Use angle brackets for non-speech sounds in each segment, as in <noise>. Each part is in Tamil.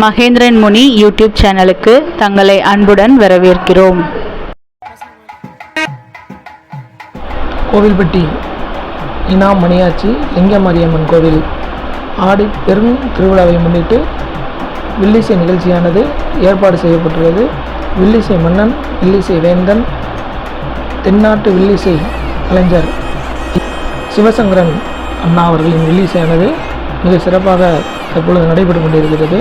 மகேந்திரன் முனி யூடியூப் சேனலுக்கு தங்களை அன்புடன் வரவேற்கிறோம். கோவில்பட்டி இனா மணியாச்சி லிங்கமாரியம்மன் கோவில் ஆடி பெரும் திருவிழாவை முன்னிட்டு வில்லிசை நிகழ்ச்சியானது ஏற்பாடு செய்யப்பட்டுள்ளது. வில்லிசை மன்னன் வில்லிசை வேந்தன் தென்னாட்டு வில்லிசை கலைஞர் சிவசங்கரன் அண்ணா அவர்களின் வில்லிசையானது மிக சிறப்பாக தற்பொழுது நடைபெற்று கொண்டிருக்கிறது.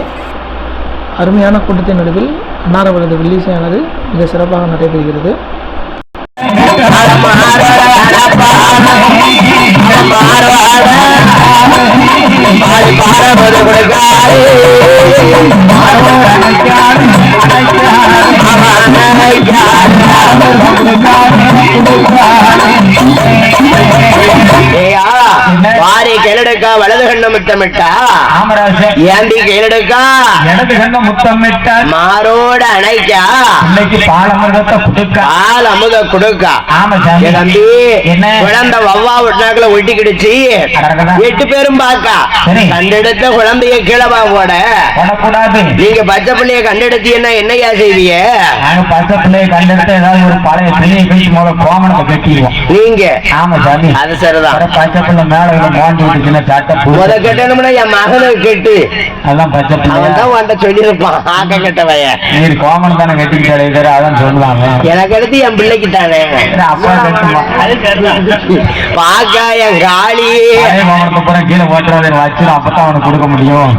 அருமையான கூட்டத்தின் நடுவில் அன்னாரவரது வில்லிசையானது மிக சிறப்பாக நடைபெறுகிறது Yeah. வாரி கையிலெடுக்கா வலது கண்ணு முத்தமிட்டா? ஏந்தி கையிலெடுக்கா இடது கண்ண முத்தமிட்டார். மாரோட அணைக்கா? இன்னைக்கு பாலமிருகத்தை கொடுக்க. பால் அமுத கொடுக்கா ஆமா தம்பி குழந்தை வவ்வா விட்டாக்குல ஒட்டிக்கிடுச்சு. எட்டு பேரும் பாக்கா. கண்டெடுத்த குழந்தைய கீழவா போட. நீங்க பச்சை பிள்ளைய கண்டெடுத்தீங்கன்னா என்னையா செய்வீங்க? பச்சை பிள்ளைய கண்டெடுத்து ஏதாவது ஒரு பழைய துணியை கழிச்சு முதல்ல கோமணத்தை கட்டிடுவோம். நீங்க. ஆமா சாமி. அது சரிதான். பச்சை பிள்ளை மேல இவ்வளவு மோண்டி விட்டுச்சுன்னா முத கட்டணும்னா என் மகனுக்கு கெட்டு. அதான் பச்சை அவன் தான் உன்ட்ட சொல்லியிருப்பான் ஆக்க கெட்டவைய நீர் தானே அதான் சொல்லுவாங்க. எனக்கு அடுத்து என் பிள்ளைக்கு தானே. அப்பா கட்டுமா பாக்கா என் காளி. பழைய கோமணத்தை பூரா கீழே ஓட்டுறதை வச்சிடும் அப்பதான் அவனுக்கு கொடுக்க முடியும்.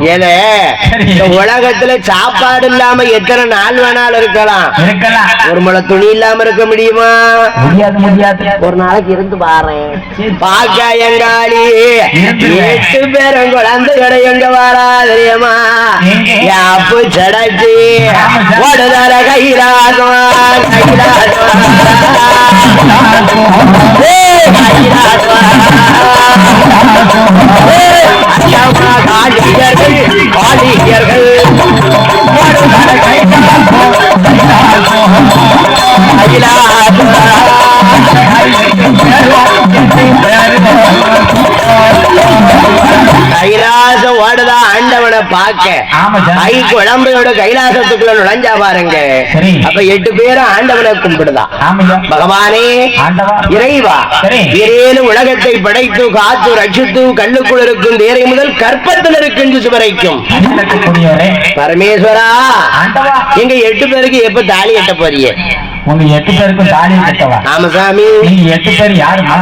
இந்த உலகத்துல சாப்பாடு இல்லாம எத்தனை நாள் வேணாலும் இருக்கலாம். இருக்கலாம். ஒரு முளை துணி இல்லாம இருக்க முடியுமா? முடியாது முடியாது. ஒரு நாளைக்கு இருந்து பாறேன் பாக்கா என். எட்டு பேரும் குழந்தை கடை எங்க வாரா தெரியுமா அப்பு சடைச்சி ஆமா சார். ஓடுதார பார்க்க. ஆமா. கை குழம்பையோட கைலாசத்துக்குள்ள நுழைஞ்சா பாருங்க. அப்ப எட்டு பேரும் ஆண்டவனை கும்பிடுதா? ஆமையா பகவானே இறைவா. இரேலும் உலகத்தை படைத்து காத்து ரட்சித்து கல்லுக்குள் இருக்கும் தேரை முதல் கற்பத்தில் இருக்கும் திசு வரைக்கும் கூடியவரே பரமேஸ்வரா எங்க எட்டு பேருக்கு எப்ப தாலி எட்ட போறிய உங்க எட்டு பேருக்கும் தாலி கட்டவா? ராமசாமி நீங்க எட்டு பேர் யாருமா?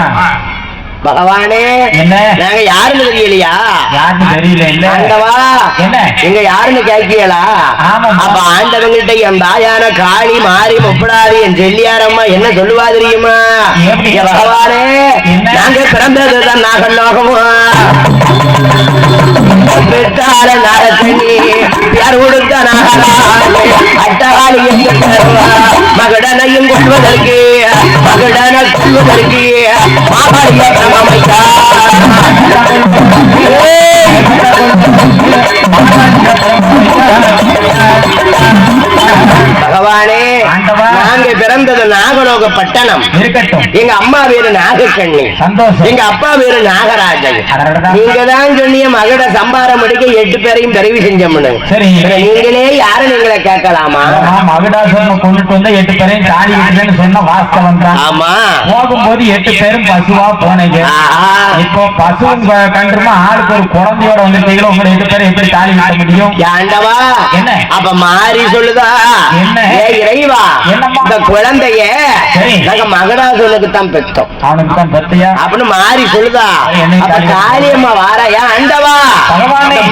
பகவானே என்ன? நாங்க யாருன்னு தெரியலையா? யாருன்னு தெரியல இல்ல. ஆண்டவா என்ன? எங்க யாருன்னு கேட்கியலா. அப்ப ஆண்டவங்கிட்ட என் தாயான காளி மாறி முப்படாது என் செல்லியாரம்மா என்ன சொல்லுவா தெரியுமா? பகவானே? நாங்க பிறந்தது தான் நாகலோகமா. பெற்றால நாகத்தண்ணி யார் கொடுத்த நாகராஜே அட்டகாலி என்று தருவா மகடனையும் கொள்வதற்கு மகடன கொள்வதற்கு மாபாடிய அமைத்தார் பட்டணம் இருக்கட்டும் எங்க அம்மா பேரு நாகக்கண்ணி சந்தோஷம் எங்க அப்பா பேரு நாகராஜன். நீங்க தான் சொன்னீங்க மகட சம்பாரம் முடிக்க எட்டு பேரையும் தெரிவு செஞ்சோம்னு நீங்களே யாரு நீங்களை கேட்கலாமா மகுடாசுரனை கொண்டுட்டு வந்து எட்டு பேரையும் கட்டுறேன்னு சொன்ன வாஸ்தவம் தான் ஆமா போகும்போது எட்டு பேரும் பசுவா போனீங்க. இப்போ பசுவும் க- கன்றுமா ஆளுக்கு ஒரு குழந்தையோட வந்துட்டீங்களோ உங்களை எட்டு பேரும் எப்படி தாலி கட்ட முடியும் ஆண்டவா என்ன? அப்ப மாறி சொல்லுதா என்ன? இறைவா? இந்த குழந்தைய. நாங்க மகடாசுரனுக்கு தான் பெற்றோம் அவனுக்கு தான் பத்தியா? அப்படின்னு மாறி சொல்லுதா? அப்ப வாராயா ஆண்டவா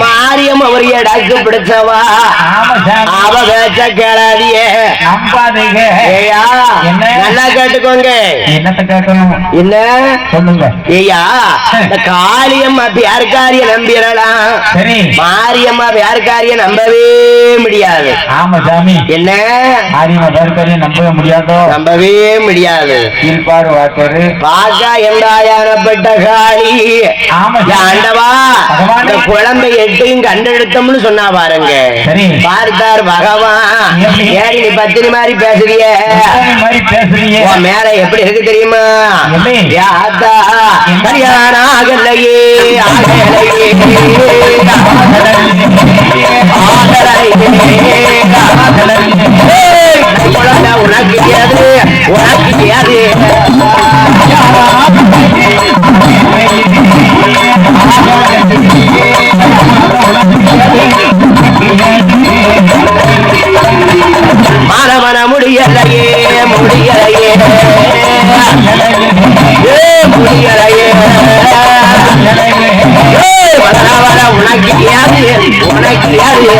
மாரியம் அவர் எடாக்கு பிடிச்சவா. அவ பேச்ச கேளாதியே. ஏயா? நல்லா கேட்டுக்கோங்க. என்னத்த கேட்கணும்? என்ன? சொல்லுங்க. ஏயா இந்த காளியம்மா பியார்காரிய நம்பிடலாம் மாரியம்மா பியார்காரிய நம்பவே முடியாது. ஆமா சாமி. என்ன? நம்பவே முடியாதோ? நம்பவே முடியாது. கீழ்பாடு வாக்கரு பாக்கா எந்தாயானப்பட்ட காளி ஆண்டவா. இந்த குழந்தை எட்டையும் கண்டெடுத்தோம்னு சொன்னா பாருங்க. பார்த்தார் பகவான்? ஏறி நீ பத்தினி மாதிரி பேசுறிய? மேல எப்படி இருக்கு தெரியுமா? ஆத்தா கல்யாணம் ஆகலையே. ஆகலையே. ஆகலையே. ஏய், குழந்தை உனக்கு ஏது உனக்கு ஏது மனமன முடியலையே முடியலையே. ஏ முடியலையே. வர வர உனக்கு ஏது உனக்கு ஏது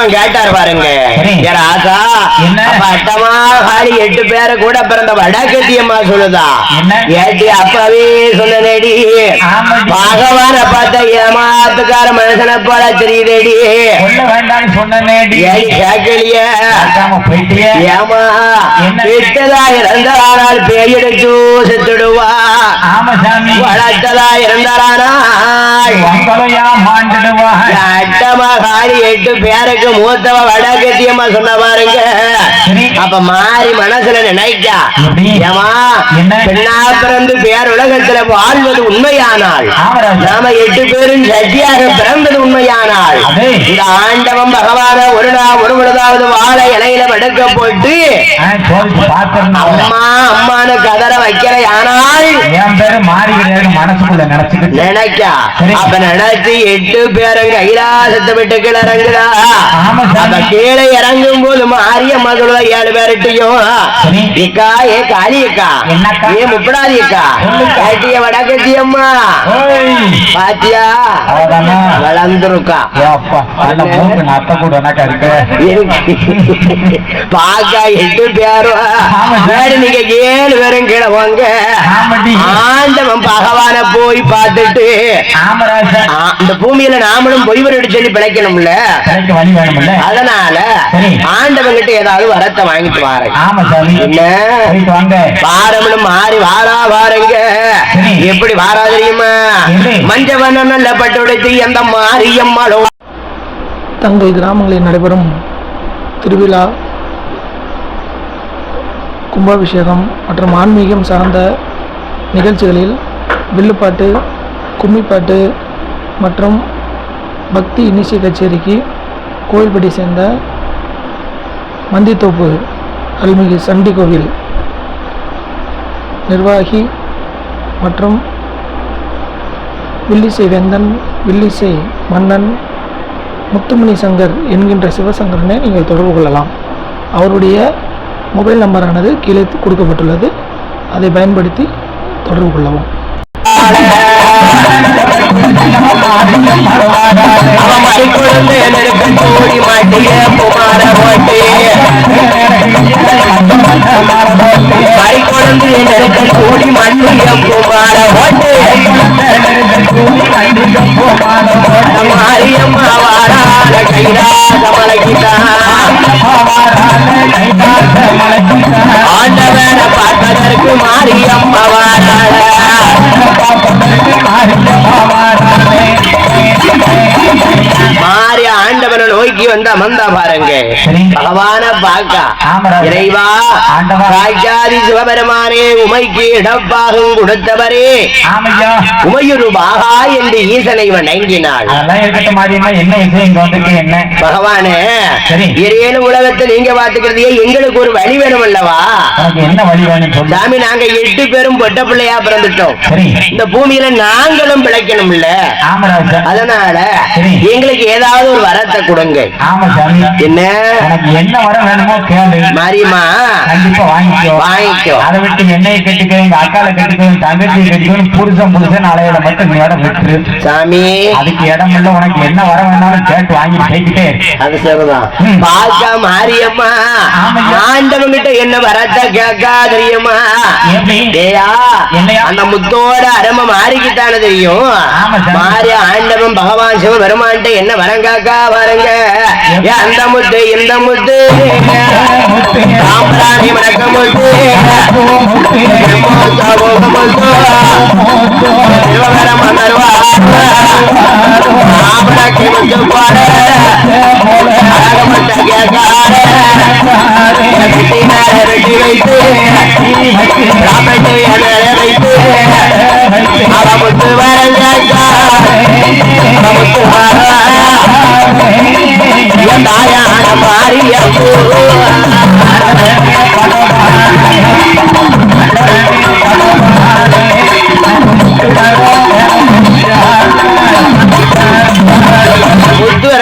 ஆண்டவன் கேட்டார் பாருங்க என்ன? அப்ப அட்டமா காளி எட்டு பேரை கூட பிறந்த வடக்கத்தியம்மா சொல்லுதா? ஏட்டி அப்பவே சொன்னேடி. பகவான பார்த்த ஏமாத்துக்கார மனுஷனை போல தெரியுதேடி. கேட்கலையே ஏமா? விட்டதா இறந்தாரால் பேயெடுத்து செத்துடுவா. வளர்த்ததா இறந்தாரானால் எட்டு பேருக்கு மூத்தவ வடகத்தியம்மா சொன்ன பாருங்க. அப்ப மாறி மனசுல நினைக்கா? ஏமா? பெண்ணா பிறந்து பேர் உலகத்துல வாழ்வது உண்மையானால். நாம எட்டு பேரும் சட்டியாக பிறந்தது உண்மையானால். இந்த ஆண்டவன் பகவான ஒரு நாள் ஒரு பொழுதாவது வாழை இலையில படுக்க போட்டு அம்மா அம்மானு கதற வைக்கிற ஆனால் என் பேரு மாறி கிடையாது மனசுக்குள்ள நினைச்சுக்கிட்டு நினைக்கா. அப்ப நினைச்சு எட்டு பேரும் கைலாசத்தை விட்டு கீழே சாமி. அப்ப கீழே இறங்கும் போது மாரியம்மா சொல்லுவா ஏழு பேர்ட்டையும். இக்கா ஏ காளி என்னக்கா? ஏ முப்படாதி அக்கா சொல்லுக்கா. கேட்டிய வடக்கத்தி அம்மா ஓய். பாத்தியா? வளர்ந்துருக்கா. பாக்கா எட்டு பேரும் நீங்க ஏழு பேரும் கீழே வாங்க. ஆண்டவன் பகவான போய் பார்த்துட்டு இந்த பூமியில நாமளும் பொய்வரடி சொல்லி பிழைக்கணும்ல. அதனால சரி. ஆண்டவன் கிட்ட ஏதாவது வரத்தை வாங்கிட்டு வாரேன். ஆமா சாமி. என்ன? போயிட்டு வாங்க. வாரம்னு மாறி வாரா வாருங்க. எப்படி வாரா தெரியுமா? மஞ்சவன நல்ல பட்டு உடைத்து எந்த மாரியம்மாளோ. தங்கள் கிராமங்களில் நடைபெறும் திருவிழா கும்பாபிஷேகம் மற்றும் ஆன்மீகம் சார்ந்த நிகழ்ச்சிகளில் வில்லுப்பாட்டு கும்மிப்பாட்டு மற்றும் பக்தி இன்னிசை கச்சேரிக்கு கோயில்பட்டி சேர்ந்த மந்தித்தோப்பு அருள்மிகு சண்டி கோவில் நிர்வாகி மற்றும் வில்லிசை வேந்தன் வில்லிசை மன்னன் முத்துமணி சங்கர் என்கின்ற சிவசங்கரனை நீங்கள் தொடர்பு கொள்ளலாம். அவருடைய மொபைல் நம்பரானது கீழே கொடுக்கப்பட்டுள்ளது. அதை பயன்படுத்தி தொடர்பு கொள்ளவும். அவன் மடிக்குழந்து தோழி மாட்டிய தோழி மண்ணிய மாரியம்மா வாரான மாரியம்மா வாரான மாறி நோக்கி வந்து அமர்ந்தா பாருங்க. பகவான பாக்கா. இறைவா. ராஜாதி சிவபெருமானே உமைக்கு இடப்பாகும் கொடுத்தவரே உமையுரு பாகா என்று ஈசனை வணங்கினாள் பகவானே. இறையனு உலகத்தை நீங்க பாத்துக்கிறதையே எங்களுக்கு ஒரு வழி வேணும் அல்லவா என்ன வழி வேணும் சாமி நாங்க எட்டு பேரும் பொட்ட பிள்ளையா பிறந்துட்டோம் இந்த பூமியில நாங்களும் பிழைக்கணும்ல ஆமராஜா அதனால. எங்களுக்கு ஏதாவது ஒரு வரத்தை கொடுங்க ஆமா சாமி என்ன உனக்கு என்ன வர வேணுமோ கேளு மாரியம்மா கண்டிப்பா வாங்கிக்கோ வாங்கிக்கோ. அதை விட்டு என்னைய கட்டிக்கோ எங்க அக்கால கட்டிக்கோ எங்க தங்கச்சியை கட்டிக்கோ புருஷன் புருஷன் அலையில மட்டும் நீ இடம் விட்டுரு சாமி அதுக்கு இடம் இல்ல உனக்கு என்ன வர வேணாலும் கேட்டு வாங்கி போய்கிட்டே இரு. அது சரிதான் ம். பாக்கா மாரியம்மா ஆமாய்யா. ஆண்டவங்கிட்ட என்ன வரத்தை கேட்கா தெரியுமா என்னையா? அந்த முத்தோட அருமை மாறிக்கிட்டானே தெரியும். மாறி ஆண்டவன் பகவான் சிவ பெருமான்ட்ட என்ன வரம் காக்கா வரங்க அந்த முத்து இந்த முத்து. சாம்பிராணி வணக்க முத்து. முத்து, முத்து. சிவபெருமான் வருவா. ஆம்பளைக்கு முத்து போட. அழகப்பட்ட கேக்கார. வெட்டினார வெட்டி வைத்து ராமட்டு என வைத்து அவ முத்து வரஞ்சாக்கா அவ முத்து வர என் தாயான மாரியப்பூ முத்து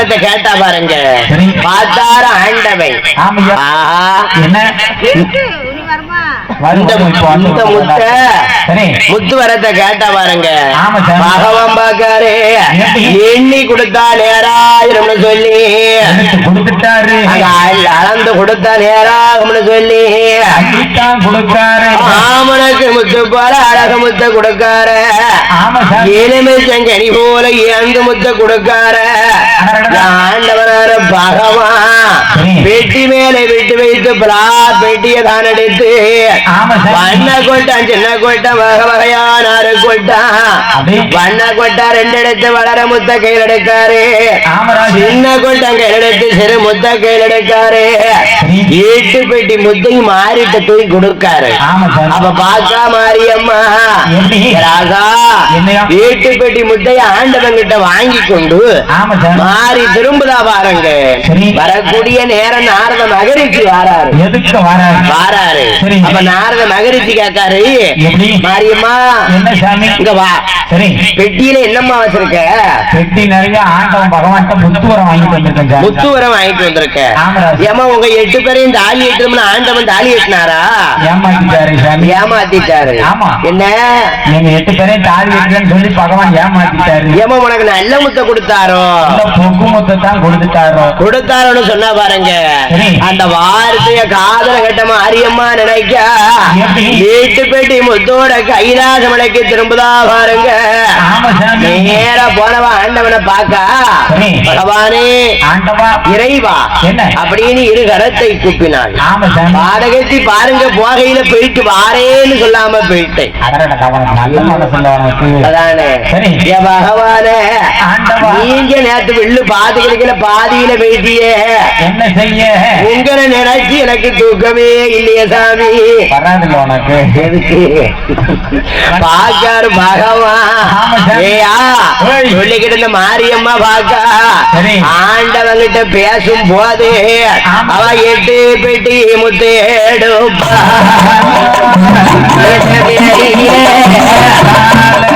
வரத்தை கேட்டா பாருங்க. பார்த்தார ஆண்டவன் என்ன? முத்த வரத்தை கேட்டா பாருங்க. பகவான் பாக்காரு? எண்ணி கொடுத்தா நேராயிரம்னு சொல்லி. அளந்து கொடுத்தா நேராகும்னு சொல்லி. ஆமனுக்கு முத்து போல அழக முத்த கொடுக்காரு. ஆமா சார். எளிமை செங்கனி போல ஏந்து முத்த கொடுக்காரு. ஆண்டவனார பகவான் சரி. பெட்டி மேலே விட்டு வைத்து பலா பெட்டியை தான் எடுத்து வண்ண கொட்டான் சின்ன கொட்டம் வகை வகையான கொட்டான் அப்படி? வண்ண கொட்டா ரெண்டு எடுத்து வளர முத்த கையில் எடுக்காரு சின்ன கொட்டம் கையில் எடுத்து சிறு முத்த கையில் எடுக்காரு. ஈட்டு பெட்டி முத்தையும் மாறிட்டு தூக்கி கொடுக்காரு அப்ப பாக்கா மாரியம்மா? ராசா? வீட்டு பெட்டி முத்தைய ஆண்டவன் கிட்ட வாங்கி கொண்டு மாறி திரும்புதா பாருங்க. வரக்கூடிய நேரம் நாரத மகரிஷி வாராரு. எதுக்கு வராரு? வாராரு. அப்ப நாரத மகரிஷி எப்படி? மாரியம்மா என்ன சாமி? இங்க வா. சரி. பெட்டியில என்னம்மா வச்சிருக்க? பெட்டி நிறைய ஆண்டவன் பகவான்கிட்ட புத்துவரம் வாங்கிட்டு வந்திருக்கேன் முத்துவரம் வாங்கிட்டு வந்திருக்க. ஆமராஜ். ஏமா உங்க எட்டு பேரையும் தாலி எட்டும்னு ஆண்டவன் தாலி எட்டினாரா ஏமாத்திட்டாரு சாமி. ஏமாத்திட்டாரு. ஆமா. என்ன? நீங்க எட்டு பேரையும் தாலி வைக்கிறேன்னு சொல்லி பகவான் ஏமாத்திட்டாரு. ஏமா உனக்கு நல்ல முத்த கொடுத்தாரோ? இந்த பொக்கு முத்தை தான் கொடுத்துட்டாரோ? கொடுத்தாரோன்னு சொன்னா பாருங்க. அந்த வார்த்தைய காதல கட்ட மாரியம்மா நினைக்க? வீட்டு பெட்டி முத்தோட கைலாச மலைக்கு திரும்புதா பாருங்க. நேர போனவா ஆண்டவனை பாக்க. பகவானே இறைவா என்ன? அப்படின்னு இரு கரத்தை கூப்பினாள். பாதகத்தி பாருங்க போகையில போயிட்டு வாரேன்னு சொல்லாம போயிட்டேன். அதானே? பகவானே. நீங்க நேத்து வில்லு பாத்து கிடைக்கல பாதியில போயிட்டியே என்ன செய்ய? உங்களை நினைச்சு எனக்கு தூக்கமே இல்லையே சாமி. வராதுல்ல உனக்கு. எதுக்கு? பாக்காரு சார். ஏயா. சொல்லிக்கிட்டு இந்த மாரியம்மா பாக்கா. ஆண்டவங்கிட்ட பேசும் போது. அவ எட்டு பெட்டி முத்தேடுப்பா. <laughs>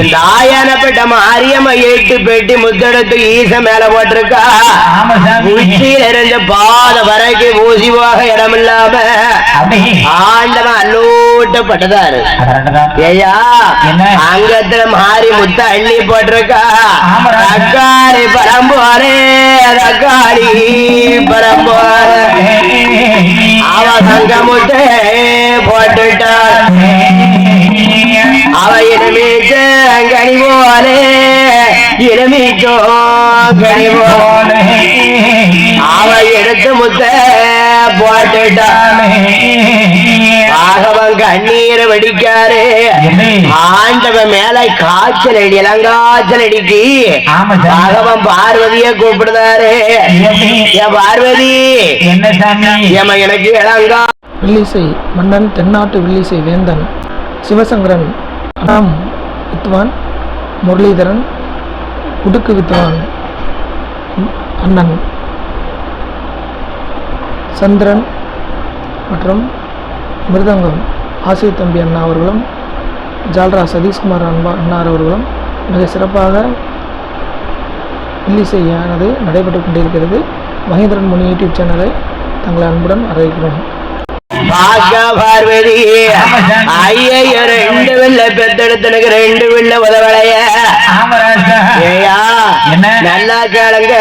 இந்த ஆயானப்பட்ட மாரியம்மா எட்டு பெட்டி முத்தெடுத்து ஈச மேல போட்டிருக்கா. உச்சியில இருந்த பாத வரைக்கும் ஊசி போக இடம் இல்லாம ஆண்டவன் அல்லூட்டப்பட்டதாரு ஐயா? அங்கத்துல மாறி முத்த அள்ளி போட்டிருக்கா. தக்காளி பரம்போரே தக்காளி பரம்போரே அவ தங்க முத்தை போட்டுட்டாள் அவ இனிமீச்ச கனி போலே இனிமீச்சோ கனி போலே. அவ எடுத்து முத்த போட்டுட்டாள் ஆகவன் கண்ணீரை வெடிக்காரு. ஆண்டவன் மேல காய்ச்சல் அடி இளங்காய்ச்சல் அடிக்கு. ஆகவன் பார்வதிய கூப்பிடுதாரு. என் பார்வதி. என்ன சாமி? ஏமா எனக்கு இளங்கா வில்லிசை மன்னன் தென்னாட்டு வில்லிசை வேந்தன் சிவசங்கரன் அனாம் வித்வான் முரளிதரன் உடுக்கு வித்வான் அண்ணன் சந்திரன் மற்றும் மிருதங்கம். ஆசிரியர் தம்பி அண்ணா அவர்களும் ஜால்ரா சதீஷ்குமார் அன்பா அண்ணார் அவர்களும் மிக சிறப்பாக இல்லிசையானது நடைபெற்று கொண்டிருக்கிறது. மகேந்திரன் முனி யூடியூப் சேனலை தங்களை அன்புடன் வரவேற்கிறோம். பாக்க பார்வதி ஐயையோ ரெண்டு வெள்ள பெத்தெடுத்தனுக்கு ரெண்டு வெள்ள ஏயா என்ன? நல்லா கேளுங்க?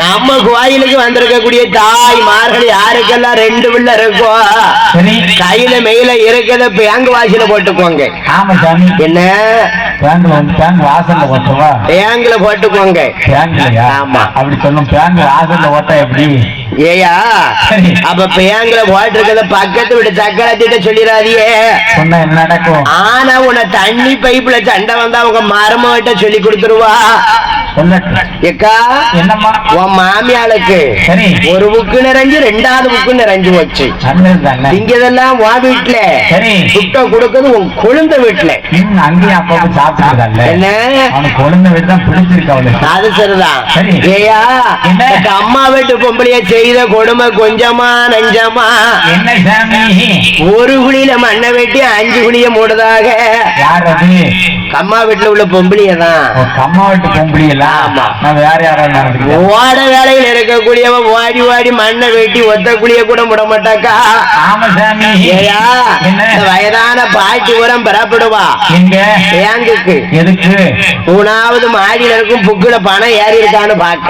நம்ம கோயிலுக்கு வந்திருக்கக்கூடிய தாய் மார்கள் யாருக்கெல்லாம் ரெண்டு பிள்ளை இருக்கும் சரி. கையில மெயில இருக்கிறத பேங்க் வாசியில போட்டுக்கோங்க. என்ன? பேங்க்ல வந்து பேங்க் வாசல்ல ஓட்டவா பேங்க்ல போட்டுக்கோங்க. பேங்க்லயா ஆமா. அப்படி சொல்லும் பேங்க் வாசல்ல ஓட்ட எப்படி? ஏயா. அப்ப பேங்க்ல போட்டிருக்கிறத பக்கத்து விட்டு சக்கரத்திட்ட சொல்லிடாதியே. சொன்னா என்ன நடக்கும்? ஆனா உன்னை தண்ணி பைப்புல சண்டை வந்தா உங்க மருமகிட்ட சொல்லி கொடுத்துருவா. உன் மாமியாளுக்கு ஒரு புக்கு நிறைஞ்சு ரெண்டாவது புக்கு நிறைஞ்சு வச்சு திங்கதெல்லாம் உன் வீட்டுல. சுத்தம் கொடுக்கறது உன் குழந்தை வீட்டுல அங்கேயும் அப்பப்ப சாப்பிட்டுருக்கல என்ன? குழந்தை பிடிச்சிருக்கு அது சரிதான். ஏயா அம்மா வீட்டு பொம்பளைய செய்த கொடுமை கொஞ்சமா நஞ்சமா. ஒரு குழியில மண்ணை வெட்டி அஞ்சு குழிய மூடுதாக அம்மா வீட்டுல உள்ள பொம்பளைய தான் ஓ, கம்மா வீட்டு பொம்பளையெல்லாம் ஆமா. நான் வேற யாராவது நடந்துக்கிறேன் ஓட வேலையில் இருக்கக்கூடியவன் வாடி வாடி மண்ணை வெட்டி ஒத்த குழிய கூட முட மாட்டாக்கா. ஆமா சாமி. ஏயா வயதான பாட்டி உரம் பெறப்படுவா. எங்க? பேங்குக்கு எதுக்கு? மூணாவது மாடியில இருக்கும் புக்குல பணம் ஏறி இருக்கான்னு பாக்க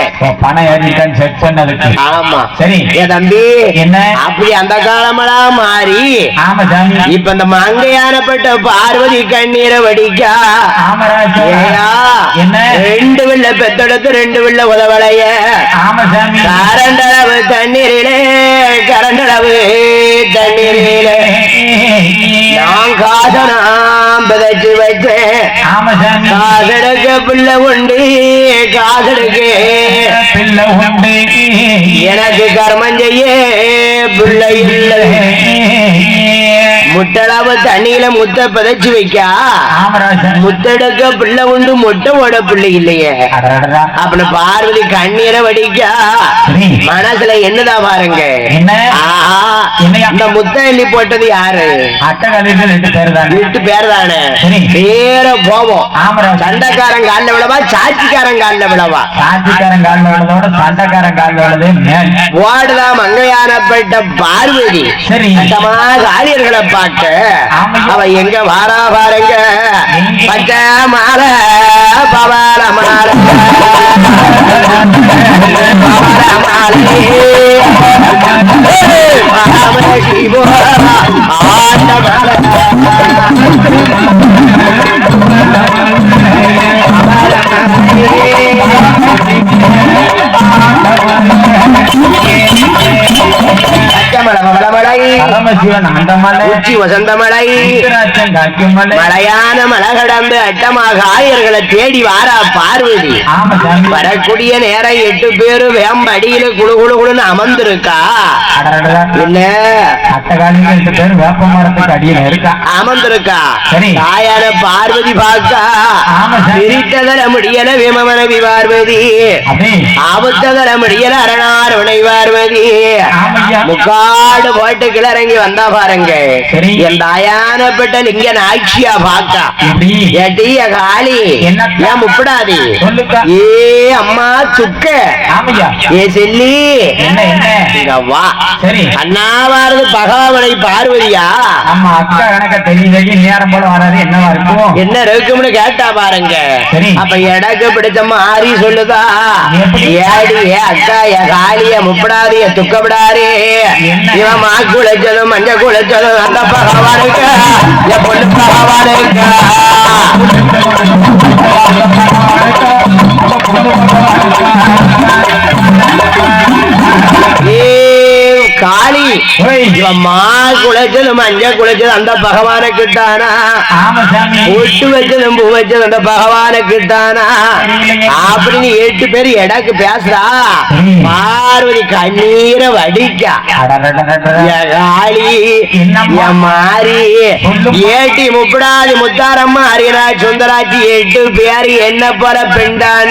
செக் பண்ணதுக்கு. ஆமா. சரி. ஏ தம்பி. என்ன? அப்படி அந்த காலமெல்லாம் மாறி ஆமா சாமி. இப்ப இந்த மங்கையானப்பட்ட பார்வதி கண்ணீரை வடிக்கா. ஆமா என்ன? ரெண்டு வெள்ள பெத்தெடுத்து ரெண்டு ஆமா சாமி. கரண்டளவு தண்ணீரிலே கரண்டளவு தண்ணீரிலே. நான் விதைச்சு வச்சேன் ஆமா சாமி. காசெடுக்க பிள்ளை உண்டு காசெடுக்க பிள்ளை உண்டு. எனக்கு கர்மம் செய்ய பிள்ளை இல்லை. முட்டளவு தண்ணியில முத்த பிதைச்சு வைக்கா. முத்தெடுக்க பிள்ளை உண்டு முட்டை ஓட பிள்ளை இல்லையே. அப்படி பார்வதி கண்ணீரை வடிக்கா. மனசுல என்னதான் பாருங்க? இந்த முத்த எண்ணி போட்டது யாரு? வீட்டு பேர் தானே. பேர போவோம். சண்டைக்காரன் காலில் விழவா சாட்சிக்காரன் காலில் விழவா? சாட்சிக்காரன் காலில் உள்ளதோட சண்டைக்காரன் காலில் உள்ளது மேல் ஓடுதா மங்கையானப்பட்ட பார்வதி. சரி. சத்தமா காளியர்களை பார்க்க ஆமாய்யா. அவ எங்க வாரா பாருங்க? பச்சை மாலை பவால மாலை. பச்சை மலை பரமசிவன் அந்த மலை உச்சி வசந்த மலை மலையான மலை கடந்து அட்டமாக ஆயர்களை தேடி வாரா பார்வதி வரக்கூடிய நேரம் எட்டு பேரு வேம்படியில குழு குழு குழுன்னு அமர்ந்திருக்கா அட்டகாலிங்க ரெண்டு பேர் வேப்ப மரத்துக்கு அடியில இருக்கா அமர்ந்திருக்கா. தாயான பார்வதி பாக்கா. பிரித்ததர முடியல விமமனவி பார்வதி ஆபத்ததர முடியல அரணார் வினை பார்வதி. முக்காடு போட்டு கிளறங்கி வந்தா பாருங்க சரி. என் தாயானப்பட்ட லிங்க நாய்ச்சியா பாக்கா ஏட்டிய காளி? ஏன் முப்படாதி ஏ அம்மா சுக்க ஏ செல்லி இங்க வா அண்ணாவாரது பகாவனை பார்வதியா நம்ம அக்கா கணக்க தெரியல நேரம் போல வராது என்னவா இருக்கும் என்ன இருக்கும்னு கேட்டா பாருங்க. அப்ப எனக்கு பிடிச்ச மாறி சொல்லுதா? ஏடி ஏ அக்கா ஏ காளிய முப்படாது துக்கப்படாரு? இவன் மா குளைச்சதும் மஞ்ச குளைச்சதும் அந்த பகவானுக்கு என் பொண்ணு பகவானுக்கு காளி ஓய். இவன் மா குளைச்சதும் மஞ்ச குளைச்சதும் அந்த பகவானை கிட்டானா ஒட்டு வச்சதும் பூ வச்சதும் அந்த பகவானை கிட்டானா அப்படின்னு எட்டு பேர் எடக்கு பேசுறா. பார்வதி கண்ணீரை வடிக்கா காளி மாறி. ஏட்டி முப்படாதி முத்தாரம்மா அரியராஜ் சுந்தராட்சி எட்டு பேர் என்ன போல பெண்டான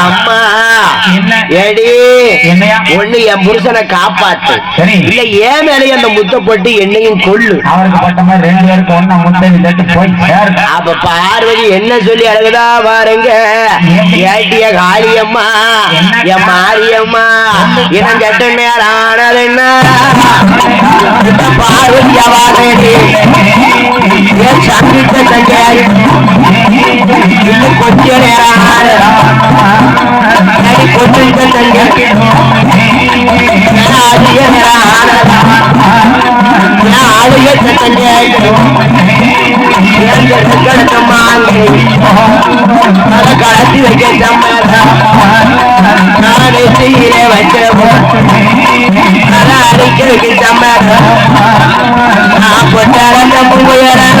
அம்மா என்னையா? ஒண்ணு என் புருஷனை காப்பாத்து சரி. இல்ல ஏன் மேலேயே அந்த முத்த போட்டு என்னையும் கொல்லு அவருக்கு பட்ட மாதிரி ரெண்டு பேருக்கு ஒண்ணா முட்டை தட்டு போய் சேருங்க அப்ப பார்வதி என்ன சொல்லி அழுகுதா பாருங்க. ஏட்டிய காளியம்மா என் மாரியம்மா இனம் கெட்ட நேரம் ஆனது என்ன பார்வதி அவாதேடி என் சந்தித்த இன்னும் கொஞ்ச நேரம் ஆனது கொஞ்சம் தங்காரி அதிக நேரம் ஆனது நான் கடத்தி வைக்க நான் நெத்தியிலே வச்சிருப்போம் அடிக்க வைக்க நான் பொட்டாரந்த முயறன்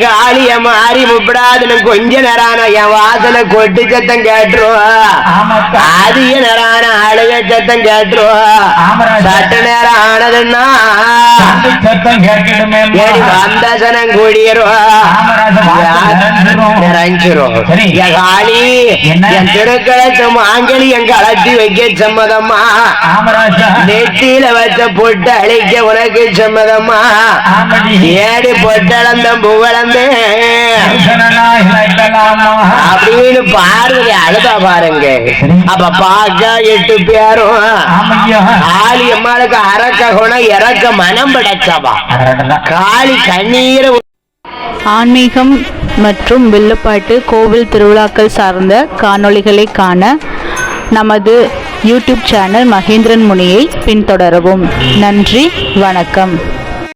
காளிய மாறி முப்படாதுன்னு கொஞ்ச நேரான என் வாசல கொட்டு சத்தம் கேட்டுருவா ஆமாக்கா. அதிக நேரான அழுக சத்தம் கேட்டுருவா ஆமராஜா. சட்ட நேரம் ஆனதுன்னா வந்த சனம் கூடியிருவா ஆமராஜா, வாசல் நிறைஞ்சிரும். நிறைஞ்சிரும் சரி. என் காளி? என் திருக்களத்து மாங்கலி என் கலத்தி வைக்க சம்மதம்மா ஆமராஜா நெத்தியில வச்ச பொட்டு அழிக்க உனக்கு சம்மதம்மா ஆமடி ஏடி பொட்டளந்த புகழந்தே அப்படின்னு பார்வதி அழுதா பாருங்க. அப்ப பாக்க எட்டு பேரும். காளி அம்மாளுக்கு அரக்க குணம் இறக்க மனம் படைச்சவா? காளி கண்ணீரை ஆன்மீகம் மற்றும் வில்லுப்பாட்டு கோவில் திருவிழாக்கள் சார்ந்த காணொளிகளை காண நமது யூடியூப் சேனல் மகேந்திரன் முனியை பின்தொடரவும். நன்றி வணக்கம்.